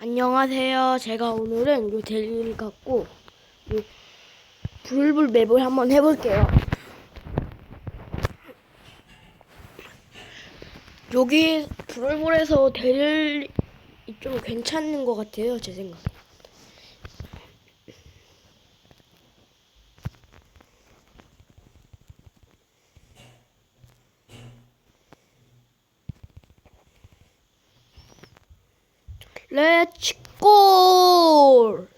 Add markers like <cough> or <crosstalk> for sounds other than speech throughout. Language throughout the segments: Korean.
안녕하세요. 제가 오늘은 요 델리를 갖고 요 불불 맵을 한번 해볼게요. 여기 불불에서 델리 좀 괜찮은 것 같아요. 제 생각. 렛츠 골!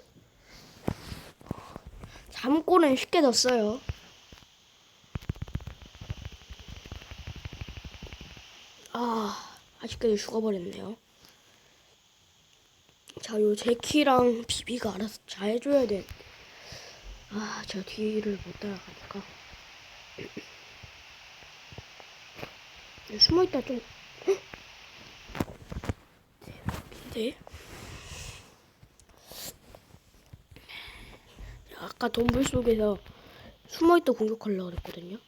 잠골은 쉽게 넣었어요. 아, 아쉽게도 죽어버렸네요. 자, 요 제키랑 비비가 알아서 잘 해줘야 돼. 아, 제가 뒤를 못 따라가니까. <clears throat> 숨어있다 좀. 대박인데? 아까 덤불 속에서 숨어있다 공격하려고 그랬거든요.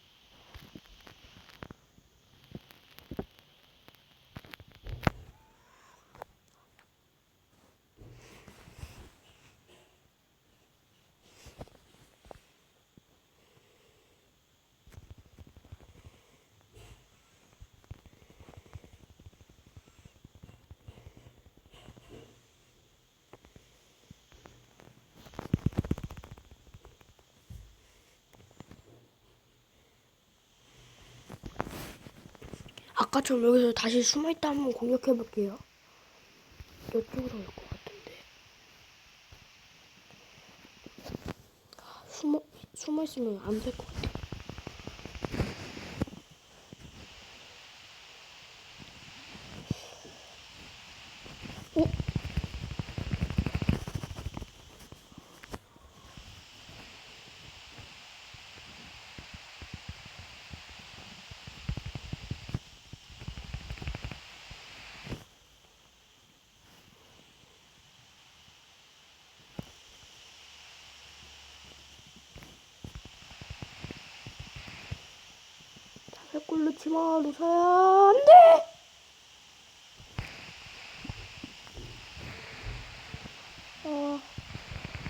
아까처럼 여기서 다시 숨어있다 한번 공격해볼게요. 이쪽으로 올 것 같은데. 아, 숨어, 숨어있으면 안 될 것 같아. 골 넣지 마, 루사야. 안 돼! 아,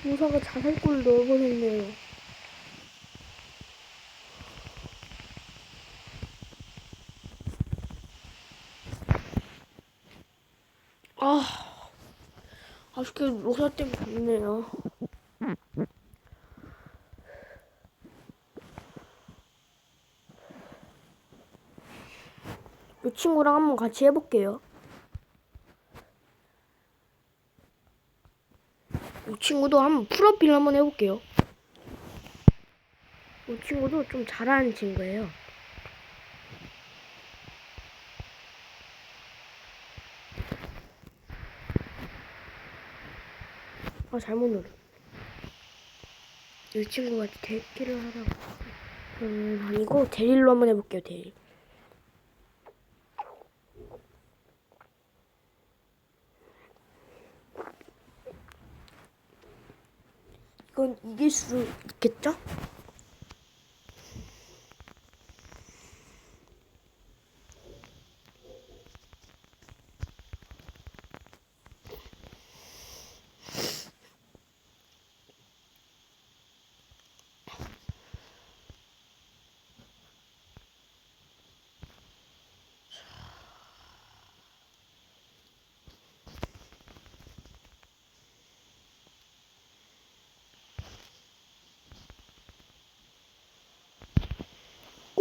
루사가 자살골 넣어버렸네요. 아, 아쉽게 로사 때문에 갔네요. 이 친구랑 한번 같이 해볼게요. 이 친구도 한번 프로필 한번 해볼게요. 이 친구도 좀 잘하는 친구예요. 아 잘못 누르. 이 친구가 대기를 하다가 음 아니고 데릴로 한번 해볼게요 데릴. 이건 이길 수 있겠죠?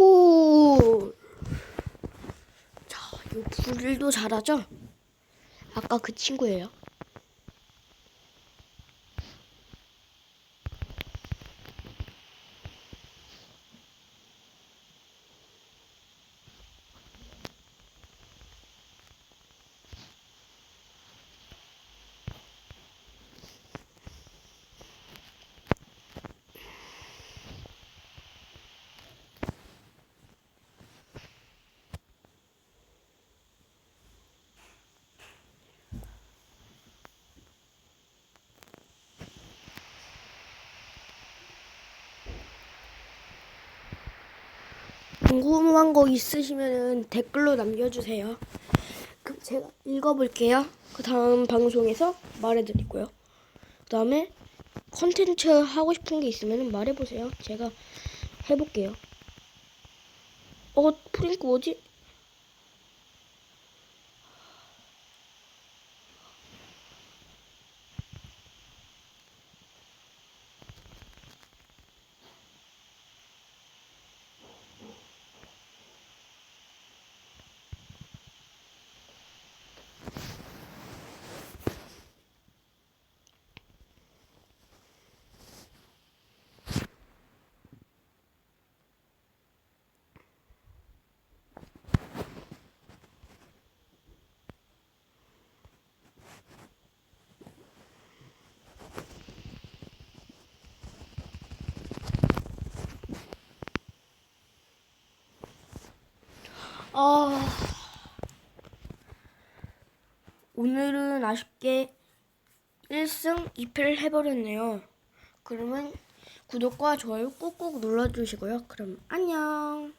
골! 자, 요 불도 잘하죠? 아까 그 친구예요. 궁금한 거 있으시면 댓글로 남겨주세요. 그, 제가 읽어볼게요. 그 다음 방송에서 말해드리고요. 그 다음에 컨텐츠 하고 싶은 게 있으면 말해보세요. 제가 해볼게요. 어, 프링크 뭐지? 아 오늘은 아쉽게 1승 2패를 해버렸네요. 그러면 구독과 좋아요 꾹꾹 눌러주시고요. 그럼 안녕.